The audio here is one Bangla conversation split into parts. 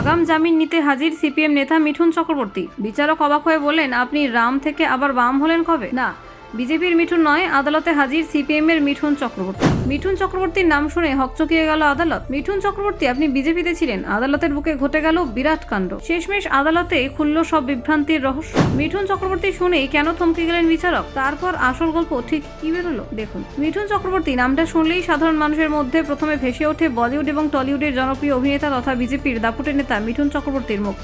আগাম জামিন নিতে হাজির সিপিএম নেতা মিঠুন চক্রবর্তী। বিচারক অবাক হয়ে বলেন আপনি রাম থেকে আবার বাম হলেন কবে? না বিজেপির মিঠুন নয়, আদালতে হাজির সিপিএম এর মিঠুন চক্রবর্তী। মিঠুন চক্রবর্তীর নাম শুনে হকচকিয়ে গেল আদালত। মিঠুন চক্রবর্তী, আপনি বিজেপিতে ছিলেন, আদালতের বুকে ঘটে গেল বিরাট কাণ্ড। শেষমেশ আদালতে খুলল সব বিভ্রান্তির রহস্য। মিঠুন চক্রবর্তী শুনেই কেন থমকে গেলেন বিচারক? তারপর আসল গল্প ঠিক কি বেরোলো? দেখুন। মিঠুন চক্রবর্তী নামটা শুনলেই সাধারণ মানুষের মধ্যে প্রথমে ভেসে ওঠে বলিউড এবং টলিউডের জনপ্রিয় অভিনেতা তথা বিজেপির দাপুটে নেতা মিঠুন চক্রবর্তীর মুখ।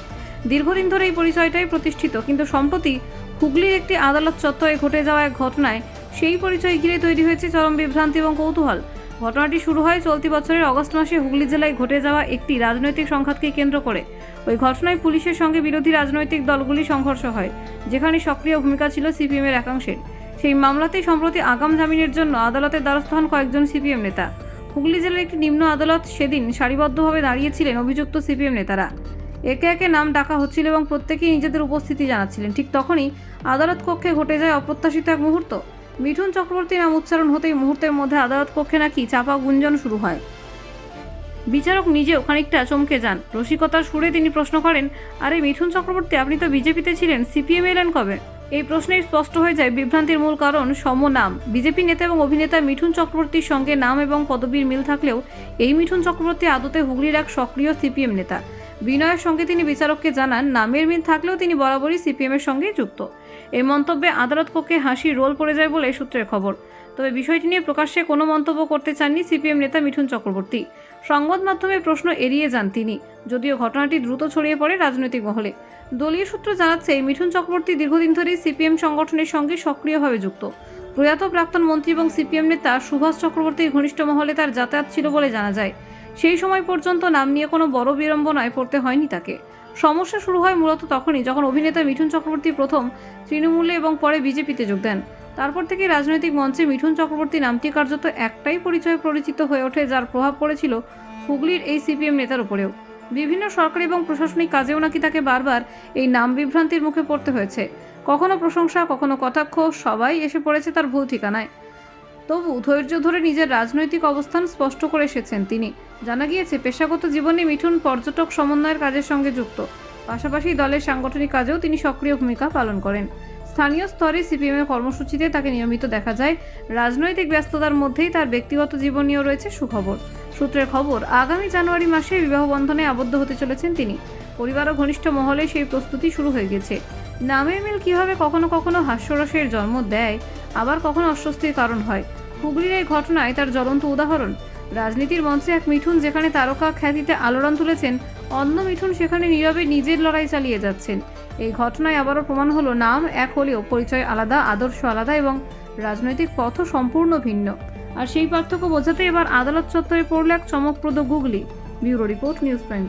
দীর্ঘদিন ধরে এই পরিচয়টাই প্রতিষ্ঠিত, কিন্তু সম্প্রতি হুগলির একটি আদালত চত্বরে ঘটে যাওয়া এক ঘটনায় সেই পরিচয় ঘিরে তৈরি হয়েছে চরম বিভ্রান্তি এবং কৌতূহল। ঘটনাটি শুরু হয় চলতি বছরের অগস্ট মাসে হুগলি জেলায় ঘটে যাওয়া একটি রাজনৈতিক সংঘাতকে কেন্দ্র করে। ওই ঘটনায় পুলিশের সঙ্গে বিরোধী রাজনৈতিক দলগুলি সংঘর্ষ হয়, যেখানে সক্রিয় ভূমিকা ছিল সিপিএমের একাংশের। সেই মামলাতেই সম্প্রতি আগাম জামিনের জন্য আদালতের দ্বারস্থ হন কয়েকজন সিপিএম নেতা। হুগলি জেলার একটি নিম্ন আদালত সেদিন সারিবদ্ধভাবে দাঁড়িয়েছিলেন অভিযুক্ত সিপিএম নেতারা। একে একে নাম ডাকা হচ্ছিল এবং প্রত্যেকেই নিজেদের উপস্থিতি জানাচ্ছিলেন। ঠিক তখনই আদালত কক্ষে ঘটে যায় অপ্রত্যাশিত এক মুহূর্ত। মিঠুন চক্রবর্তী নাম উচ্চারণ হতেই মুহূর্তের মধ্যে আদালত কক্ষে নাকি চাপা গুঞ্জন শুরু হয়। বিচারক নিজেও খানিকটা চমকে যান। রসিকতার সুরে তিনি প্রশ্ন করেন, আরে মিঠুন চক্রবর্তী, আপনি তো বিজেপিতে ছিলেন, সিপিএম এলেন কবে? এই প্রশ্নেই স্পষ্ট হয়ে যায় বিভ্রান্তির মূল কারণ সম নাম। বিজেপি নেতা এবং অভিনেতা মিঠুন চক্রবর্তীর সঙ্গে নাম এবং পদবীর মিল থাকলেও এই মিঠুন চক্রবর্তী আদতে হুগলির এক সক্রিয় সিপিএম নেতা। বিনয়ের সঙ্গে তিনি বিচারককে জানান, নামের মিল থাকলেও তিনি বরাবরই সিপিএমের সঙ্গেই যুক্ত। এই মন্তব্যে আদালত পক্ষে হাসির রোল পড়ে যায় বলে সূত্রের খবর। তবে বিষয়টি নিয়ে প্রকাশ্যে কোনো মন্তব্য করতে চাননি সিপিএম নেতা মিঠুন চক্রবর্তী। সংবাদ মাধ্যমে প্রশ্ন এড়িয়ে যান তিনি, যদিও ঘটনাটি দ্রুত ছড়িয়ে পড়ে রাজনৈতিক মহলে। দলীয় সূত্র জানাচ্ছে, মিঠুন চক্রবর্তী দীর্ঘদিন ধরেই সিপিএম সংগঠনের সঙ্গে সক্রিয়ভাবে যুক্ত। প্রয়াত প্রাক্তন মন্ত্রী এবং সিপিএম নেতা সুভাষ চক্রবর্তীর ঘনিষ্ঠ মহলে তার যাতায়াত ছিল বলে জানা যায়। সেই সময় পর্যন্ত নাম নিয়ে কোনো বড় বিড়ম্বনায় পড়তে হয়নি তাকে। সমস্যা শুরু হয় মূলত তখনই যখন অভিনেতা মিঠুন চক্রবর্তী প্রথম তৃণমূলে এবং পরে বিজেপিতে যোগ দেন। তারপর থেকে রাজনৈতিক মঞ্চে মিঠুন চক্রবর্তী নামটি কার্যত একটাই পরিচয় পরিচিত হয়ে ওঠে, যার প্রভাব পড়েছিল হুগলির এই সিপিএম নেতার উপরেও। বিভিন্ন সরকারি এবং প্রশাসনিক কাজেও নাকি তাকে বারবার এই নাম বিভ্রান্তির মুখে পড়তে হয়েছে। কখনো প্রশংসা, কখনো কটাক্ষ, সবাই এসে পড়েছে তার ভুল ঠিকানায়। তবু ধৈর্য ধরে নিজের রাজনৈতিক অবস্থান স্পষ্ট করে এসেছেন তিনি। জানা গিয়েছে, পেশাগত জীবনে মিঠুন পর্যটক সমন্বয়ের কাজের সঙ্গে যুক্ত। পাশাপাশি দলের সাংগঠনিক কাজেও তিনি সক্রিয় ভূমিকা পালন করেন। স্থানীয় স্তরে সিপিএমের কর্মসূচিতে তাকে নিয়মিত দেখা যায়। রাজনৈতিক ব্যস্ততার মধ্যেই তার ব্যক্তিগত জীবন নিয়েও রয়েছে সুখবর। সূত্রের খবর, আগামী জানুয়ারি মাসে বিবাহ বন্ধনে আবদ্ধ হতে চলেছেন তিনি। পরিবার ও ঘনিষ্ঠ মহলে সেই প্রস্তুতি শুরু হয়ে গেছে। নামের মিল কীভাবে কখনো কখনো হাস্যরসের জন্ম দেয় আবার কখনো অস্বস্তির কারণ হয়। হুগলির এই ঘটনায় তার জ্বলন্ত উদাহরণ। রাজনীতির মঞ্চে এক মিঠুন যেখানে তারকা খ্যাতিতে আলোড়ন তুলেছেন, অন্য মিঠুন সেখানে নীরবে নিজের লড়াই চালিয়ে যাচ্ছেন। এই ঘটনায় আবারও প্রমাণ হলো নাম এক হলেও পরিচয় আলাদা, আদর্শ আলাদা এবং রাজনৈতিক পথও সম্পূর্ণ ভিন্ন। আর সেই পার্থক্য বোঝাতে এবার আদালত চত্বরে পড়ল এক চমকপ্রদ googly. Bureau report, news time